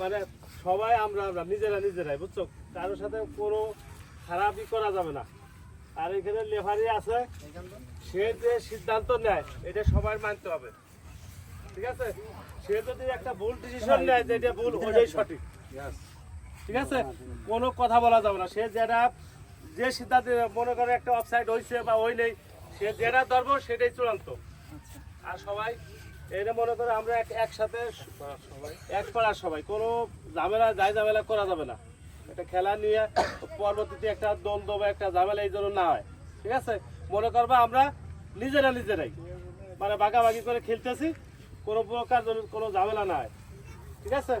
মনে সবাই আমরা আমরা, নিজেরা নিজেরাই, বুঝছ? কারোর সাথে কোনো খারাপই করা যাবে না। আর এখানে লেফারি আছে, সে যে সিদ্ধান্ত নেয়, এটা সবাই মানতে হবে। ঠিক আছে? সে যদি একটা ভুল ডিসিশন নেয় যে এটা ভুল, ওটাই সঠিক। ঠিক আছে? কোনো কথা বলা যাবে না। সে যেটা যে সিদ্ধান্ত মনে করে একটা অফসাইড হয়েছে বা ওই নেই সে যেটা ধরব সেটাই চূড়ান্ত। আর সবাই এটা মনে করে আমরা এক- একসাথে এক পাড়ার সবাই। কোনো ঝামেলা যাই ঝামেলা করা যাবে না। একটা খেলা নিয়ে পরবর্তীতে একটা দ্বন্দ্ব বা একটা ঝামেলা এই জন্য না হয়। ঠিক আছে? মনে করবা আমরা নিজেরা নিজেরাই। মানে বাগাবাগি করে খেলতেছি, কোনো প্রকার কোনো ঝামেলা না হয়। ঠিক আছে?